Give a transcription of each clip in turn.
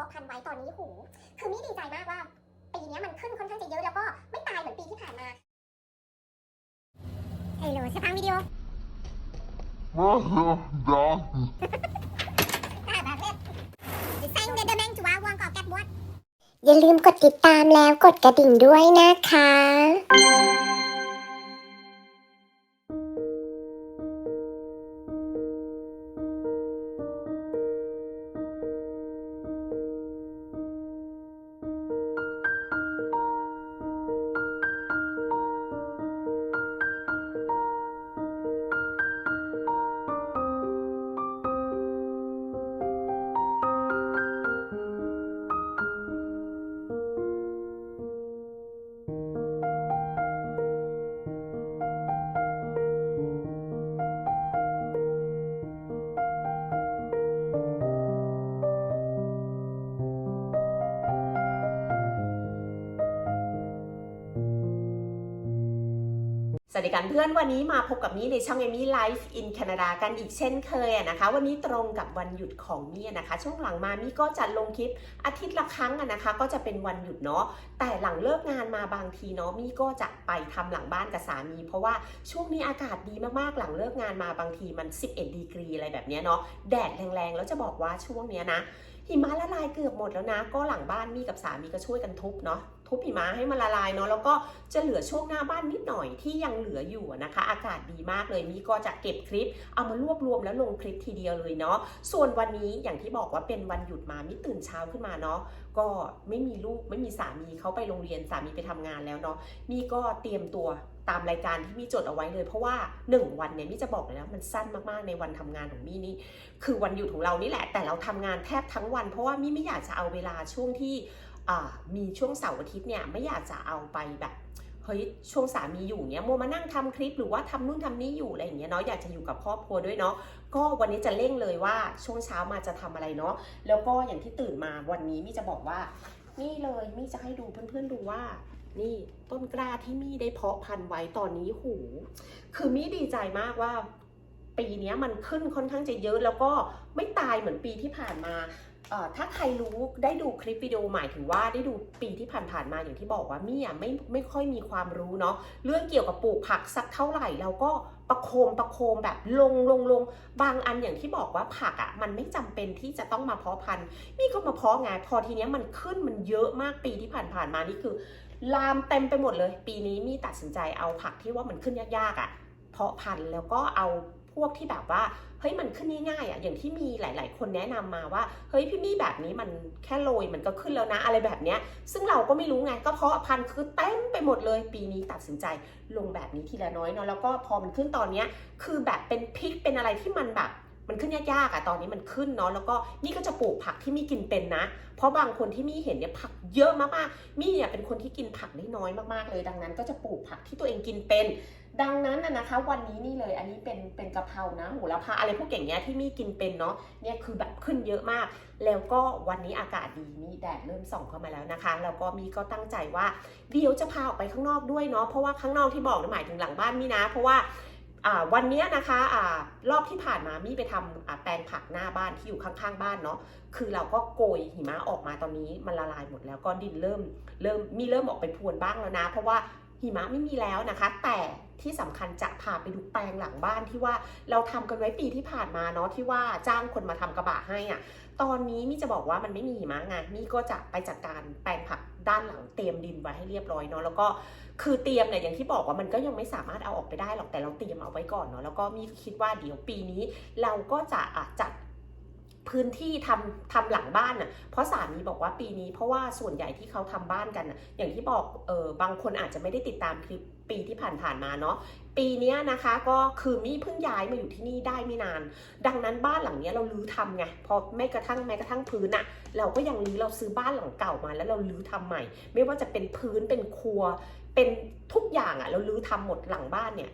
าะพันธุ์ไว้ตอนนี้หูคือมี่ดีใจมากว่าปีนี้มันขึ้นค่อนข้างจะเยอะแล้วก็ไม่ตายเหมือนปีที่ผ่านมาเฮลโหลสพังวิดีโอว้าวดาอย่าลืมกดติดตามแล้วกดกระดิ่งด้วยนะคะ สวัสดีกันเพื่อนวันนี้มาพบกับมี่ในช่องเอมี่ไลฟ์อินแคนาดากันอีกเช่นเคยอะนะคะ วันนี้ตรงกับวันหยุดของมี่นะคะ ช่วงหลังมามี่ก็จะลงคลิปอาทิตย์ละครั้งอะนะคะ ก็จะเป็นวันหยุดเนาะแต่หลังเลิกงานมาบางทีเนาะมี่ก็จะไปทำหลังบ้านกับสามี เพราะว่าช่วงนี้อากาศดีมากๆหลังเลิกงานมาบางทีมัน 11ดีกรีอะไรแบบเนี้ยเนาะแดดแรงๆแล้วจะบอกว่าช่วงเนี้ยนะ หิมะละลายเกือบหมดแล้วนะ ก็หลังบ้านมี่กับสามีก็ช่วยกันทุบเนาะทุบหิมะให้มันละลายเนาะแล้วก็จะเหลือช่วงหน้าบ้านนิดหน่อยที่ยังเหลืออยู่นะคะ อากาศดีมากเลยมีก็จะเก็บคลิป เอามารวบรวมแล้วลงคลิปทีเดียวเลยเนาะส่วนวันนี้อย่างที่บอกว่าเป็นวันหยุดมามิตื่นเช้าขึ้นมาเนาะก็ไม่มีลูกไม่มีสามีเขาไปโรงเรียนสามีไปทำงานแล้วเนาะมี่ก็เตรียมตัวตามรายการที่มี่จดเอาไว้เลย เพราะว่า 1 วันเนี่ยมี่จะบอกเลยนะมันสั้นมากๆในวันทำงานของมี่นี่คือวันหยุดของเรานี่แหละ แต่เราทำงานแทบทั้งวัน เพราะว่ามี่ไม่อยากจะเอาเวลาช่วงที่มีช่วงเสาร์อาทิตย์เนี่ยไม่อยากจะเอาไปแบบ ฮ้ยช่วงสามีอยู่เนี่ยโมมานั่งทำคลิปหรือว่าทำนู่นทำนี่อยู่อะไรอย่างเงี้ยเนาะอยากจะอยู่กับครอบครัวด้วยเนาะก็วันนี้จะเร่งเลยว่าช่วงเช้ามาจะทำอะไรเนาะแล้วก็อย่างที่ตื่นมาวันนี้มี่จะบอกว่า นี่เลยมี่จะให้ดูเพื่อนๆดูว่านี่ต้นกล้าที่มี่ได้เพาะพันธุ์ไว้ตอนนี้หู คือมี่ดีใจมากว่าปีนี้มันขึ้นค่อนข้างจะเยอะแล้วก็ไม่ตายเหมือนปีที่ผ่านมา ถ้าใครรู้ได้ดูคลิปวิดีโอหมายถึงว่าได้ดูปีที่ผ่านๆมาอย่างที่บอกว่ามี่อะไม่ไม่ค่อยมีความรู้เนาะเรื่องเกี่ยวกับปลูกผักสักเท่าไหร่เราก็ประโคมประโคมแบบลงลงลงบางอันอย่างที่บอกว่าผักอะมันไม่จำเป็นที่จะต้องมาเพาะพันธุ์มี่ก็มาเพาะไงพอทีเนี้ยมันขึ้นมันเยอะมากปีที่ผ่านๆมานี่คือ ลามเต็มไปหมดเลย ปีนี้มี่ตัดสินใจเอาผักที่ว่ามันขึ้นยากๆอะเพาะพันธุ์แล้วก็เอา วกที่แบบว่าเฮ้ยมันขึ้นง่ายๆอะอย่างที่มีหลาย ๆ คนแนะนำมาว่าเฮ้ยพี่มี่แบบนี้มันแค่โรยมันก็ขึ้นแล้วนะอะไรแบบเนี้ย ซึ่งเราก็ไม่รู้ไงก็เพราะพันคือเต็มไปหมดเลย ปีนี้ตัดสินใจลงแบบนี้ทีละน้อยเนาะแล้วก็พอมันขึ้นตอนเนี้ยคือแบบเป็นพริกเป็นอะไรที่มันแบบ มันขึ้นยากๆอะตอนนี้มันขึ้นเนาะแล้วก็นี่ก็จะปลูกผักที่มี่กินเป็นนะ เพราะบางคนที่มี่เห็นเนี่ยผักเยอะมากๆมี่เนี่ยเป็นคนที่กินผักได้น้อยมากๆเลย ดังนั้นก็จะปลูกผักที่ตัวเองกินเป็น ดังนั้นนะคะ วันนี้นี่เลยอันนี้เป็นเป็นกะเพรานะโหระพาอะไรพวกอย่างเงี้ยที่มี่กินเป็นเนาะเนี่ยคือแบบขึ้นเยอะมาก แล้วก็วันนี้อากาศดีมีแดดเริ่มส่องเข้ามาแล้วนะคะ แล้วก็มีก็ตั้งใจว่าเดี๋ยวจะพาออกไปข้างนอกด้วยเนาะเพราะว่าข้างนอกที่บอกนะหมายถึงหลังบ้านมี่นะ เพราะว่า วันนี้นะคะอรอบที่ผ่านมามี่ไปทำแปลงผักหน้าบ้านที่อยู่ข้างๆ บ้านเนาะคือเราก็โกยหิมะออกมาตอนนี้มันละลายหมดแล้วก็ดินเริ่มเริ่มมีเริ่มออกไปพรวนบ้างแล้วนะ เพราะว่าหิมะไม่มีแล้วนะคะ แต่ที่สำคัญจะพาไปดูแปลงหลังบ้านที่ว่าเราทำกันไว้ปีที่ผ่านมาเนาะที่ว่าจ้างคนมาทำกระบะให้อะ่ะตอนนี้มี่จะบอกว่ามันไม่มีหิมะไงมี่ก็จะไปจัดการแปลงผัก ด้านหลังเตรียมดินไว้ให้เรียบร้อยเนาะแล้วก็คือเตรียมเนี่ยอย่างที่บอกว่ามันก็ยังไม่สามารถเอาออกไปได้หรอกแต่เราเตรียมเอาไว้ก่อนเนาะแล้วก็มีคิดว่าเดี๋ยวปีนี้เราก็จะจัดพื้นที่ทำทำหลังบ้านน่ะ เพราะสามีบอกว่าปีนี้เพราะว่าส่วนใหญ่ที่เขาทำบ้านกันน่ะ อย่างที่บอกเออบางคนอาจจะไม่ได้ติดตามคลิป ปีที่ผ่านๆมาเนาะปีนี้นะคะก็คือมี่เพิ่งย้ายมาอยู่ที่นี่ได้ไม่นาน ดังนั้นบ้านหลังเนี้ยเราลื้อทำไงพอแม้กระทั่งแม้กระทั่งพื้นอะเราก็ยังลื้อเราซื้อบ้านหลังเก่ามาแล้วเราลื้อทำใหม่ ไม่ว่าจะเป็นพื้นเป็นครัว เป็นทุกอย่างอะเราลื้อทำหมดหลังบ้านเนี่ย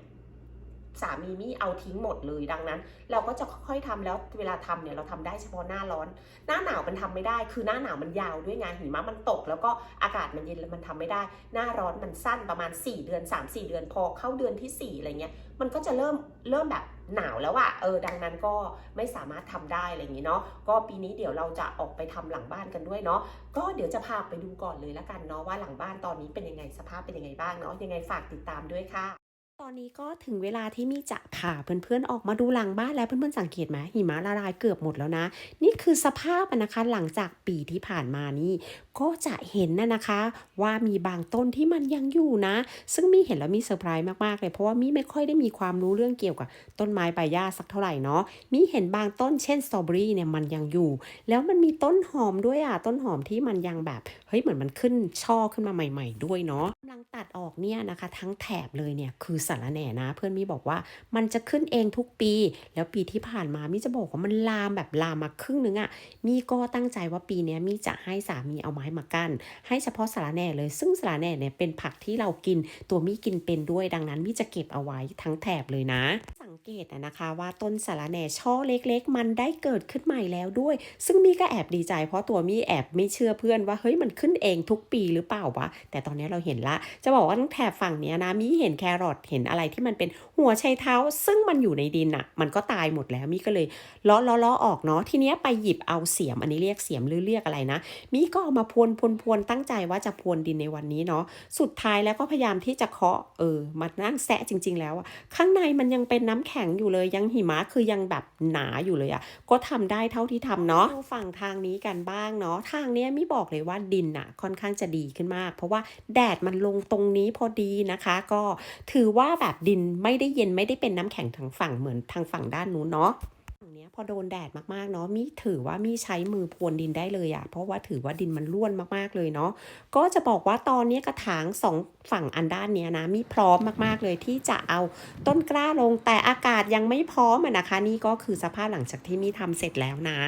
สามีมี่เอาทิ้งหมดเลยดังนั้น เราก็จะค่อยๆทำแล้วเวลาทำเนี่ยเราทำได้เฉพาะหน้าร้อน หน้าหนาวมันทำไม่ได้ คือหน้าหนาวมันยาวด้วยไงหิมะมันตก แล้วก็อากาศมันเย็นแล้วมันทำไม่ได้ หน้าร้อนมันสั้นประมาณ 4 เดือน 3-4 เดือนพอเข้าเดือนที่4อะไรเงี้ยมันก็จะเริ่มเริ่มแบบหนาวแล้วอะเออดังนั้นก็ไม่สามารถทำได้อะไรอย่างนี้เนาะก็ปีนี้เดี๋ยวเราจะออกไปทำหลังบ้านกันด้วยเนาะก็เดี๋ยวจะพาไปดูก่อนเลยละกันเนาะว่าหลังบ้านตอนนี้เป็นยังไงสภาพเป็นยังไงบ้างเนาะยังไงฝากติดตามด้วยค่ะ ตอนนี้ก็ถึงเวลาที่มีจะพาเพื่อนๆออกมาดูหลังบ้านแล้วเพื่อนๆสังเกตไหมหิมะละลายเกือบหมดแล้วนะ นี่คือสภาพนะคะหลังจากปีที่ผ่านมานี่ ก็จะเห็นนะนะคะ ว่ามีบางต้นที่มันยังอยู่นะ ซึ่งมี่เห็นแล้วมีเซอร์ไพรส์มากๆเลยเพราะว่ามี่ไม่ค่อยได้มีความรู้เรื่องเกี่ยวกับต้นไม้ใบหญ้าสักเท่าไหร่เนาะมี่เห็นบางต้นเช่นสตรอเบอรี่เนี่ยมันยังอยู่ แล้วมันมีต้นหอมด้วยอะต้นหอมที่มันยังแบบเฮ้ยเหมือนมันขึ้นช่อขึ้นมาใหม่ ๆ ด้วยเนาะกำลังตัดออกเนี่ยนะคะ ทั้งแถบเลยเนี่ยคือสารแหน่นะ เพื่อนมี่บอกว่ามันจะขึ้นเองทุกปี แล้วปีที่ผ่านมามี่จะบอกว่ามันลามแบบลามมาครึ่งนึงอะมี่ก็ตั้งใจว่าปีนี้มีจะให้สามีเอาไม้มากั้นให้เฉพาะสาระแหน่เลย ซึ่งสาระแหน่เนี่ยเป็นผักที่เรากินตัวมี่กินเป็นด้วย ดังนั้นมี่จะเก็บเอาไว้ทั้งแถบเลยนะ เกตอะนะคะว่าต้นสาระแหน่ช่อเล็กๆ มันได้เกิดขึ้นใหม่แล้วด้วย ซึ่งมี่ก็แอบดีใจ เพราะตัวมี่แอบไม่เชื่อเพื่อนว่าเฮ้ยมันขึ้นเองทุกปีหรือเปล่าวะแต่ตอนนี้เราเห็นละ จะบอกว่าทั้งแถบฝั่งนี้นะมี่เห็นแครอทเห็นอะไรที่มันเป็นหัวไชเท้า ซึ่งมันอยู่ในดินอะมันก็ตายหมดแล้วมี่ก็เลยเลาะเลาะเลาะออกเนาะทีเนี้ยไปหยิบเอาเสียมอันนี้เรียกเสียมหรือเรียกอะไรนะมี่ก็เอามาพวนพวนพวนตั้งใจว่าจะพวนดินในวันนี้เนาะสุดท้ายแล้วก็พยายามที่จะเคาะเออมานั่งแซะจริง ๆ แล้วอะข้างในมันยังเป็นน้ำแข็งข็งอยู่เลยยังหิมะคือยังแบบหนาอยู่เลยอะก็ทำได้เท่าที่ทำเนาะดูฝั่งทางนี้กันบ้างเนาะทางเนี้ยมี่บอกเลยว่าดินอะค่อนข้างจะดีขึ้นมาก เพราะว่าแดดมันลงตรงนี้พอดีนะคะ ก็ถือว่าแบบดินไม่ได้เย็นไม่ได้เป็นน้ำแข็งทางฝั่งเหมือนทางฝั่งด้านนู้นเนาะ พอโดนแดดมากๆเนาะมีถือว่ามีใช้มือพรวนดินได้เลยอะเพราะว่าถือว่าดินมันร่วนมากๆเลยเนาะก็จะบอกว่าตอนนี้กระถางสองฝั่งอันด้านเนี้ยนะมีพร้อมมากๆเลยที่จะเอาต้นกล้าลงแต่อากาศยังไม่พร้อมนะคะ นี่ก็คือสภาพหลังจากที่มี่ทำเสร็จแล้วนะ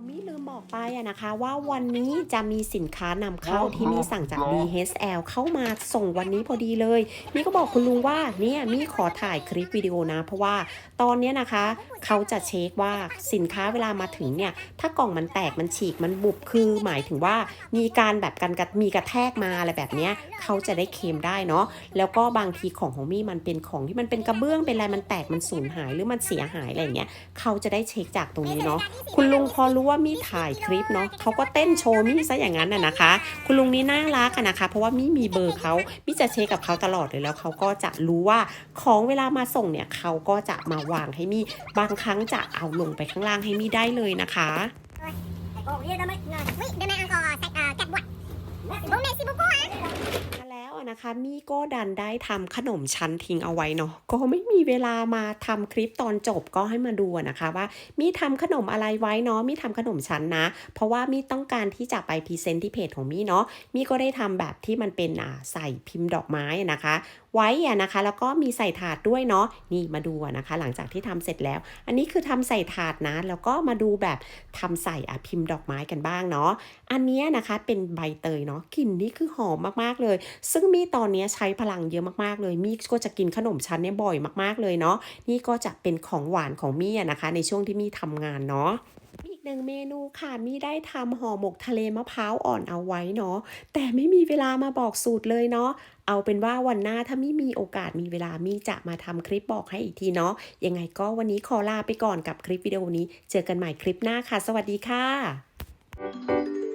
เอามี่ลืมบอกไปอะนะคะว่าวันนี้จะมีสินค้านำเข้าที่มี่สั่งจาก DHL เข้ามาส่งวันนี้พอดีเลยมี่ก็บอกคุณลุงว่าเนี่ยมี่ขอถ่ายคลิปวิดีโอนะ เพราะว่าตอนเนี้ยนะคะ เขาจะเช็คว่าสินค้าเวลามาถึงเนี่ย ถ้ากล่องมันแตกมันฉีกมันบุบคือหมายถึงว่ามีการแบบกันกระมีกระแทกมาอะไรแบบเนี้ยเขาจะได้เคลมได้เนาะแล้วก็บางทีของของมี่มันเป็นของที่มันเป็นกระเบื้องเป็นอะไรมันแตกมันสูญหายหรือมันเสียหายอะไรอย่างเงี้ยเขาจะได้เช็คจากตรงนี้เนาะคุณลุงพอรู้ว่ามี่ถ่ายคลิปเนาะเขาก็เต้นโชว์มี่ซะอย่างนั้นน่ะนะคะ คุณลุงนี่น่ารักอะนะคะ เพราะว่ามี่มีเบอร์เขามี่จะเช็คกับเขาตลอดเลยแล้วเขาก็จะรู้ว่าของเวลามาส่งเนี่ยเขาก็จะมาวางให้มี่บางครั้งจะเอาลงไปข้างล่างให้มี่ได้เลยนะคะ Ồ, đây là mấy người. Oui, demain encore sec, euh, quatre boîtes. Bon, merci beaucoup, hein. มาแล้วอะ นะคะ มี่ก็ดันได้ทำขนมชั้นทิ้งเอาไว้เนาะก็ไม่มีเวลามาทำคลิปตอนจบก็ให้มาดูนะคะ ว่ามี่ทำขนมอะไรไว้เนาะมี่ทำขนมชั้นนะ เพราะว่ามี่ต้องการที่จะไปพรีเซนต์ที่เพจของมี่เนาะมี่ก็ได้ทำแบบที่มันเป็นอ่าใส่พิมพ์ดอกไม้นะคะ ไว้อะนะคะ แล้วก็มีใส่ถาดด้วยเนาะนี่มาดูนะคะ หลังจากที่ทำเสร็จแล้ว อันนี้คือทำใส่ถาดนะ แล้วก็มาดูแบบทำใส่อะพิมพ์ดอกไม้กันบ้างเนาะอันนี้นะคะเป็นใบเตยเนาะกลิ่นนี่คือหอมมากๆเลย ซึ่งมี่ตอนนี้ใช้พลังเยอะมากๆ เลยมี่ก็จะกินขนมชั้นเนี่ยบ่อยมากๆเลยเนาะนี่ก็จะเป็นของหวานของมี่นะคะ ในช่วงที่มี่ทำงานเนาะมีอีกหนึ่งเมนูค่ะมี่ได้ทำห่อหมกทะเลมะพร้าวอ่อนเอาไว้เนาะแต่ไม่มีเวลามาบอกสูตรเลยเนาะเอาเป็นว่าวันหน้าถ้ามี่มีโอกาสมีเวลามี่จะมาทำคลิปบอกให้อีกทีเนาะยังไงก็วันนี้ขอลาไปก่อนกับคลิปวิดีโอนี้ เจอกันใหม่คลิปหน้าค่ะ สวัสดีค่ะ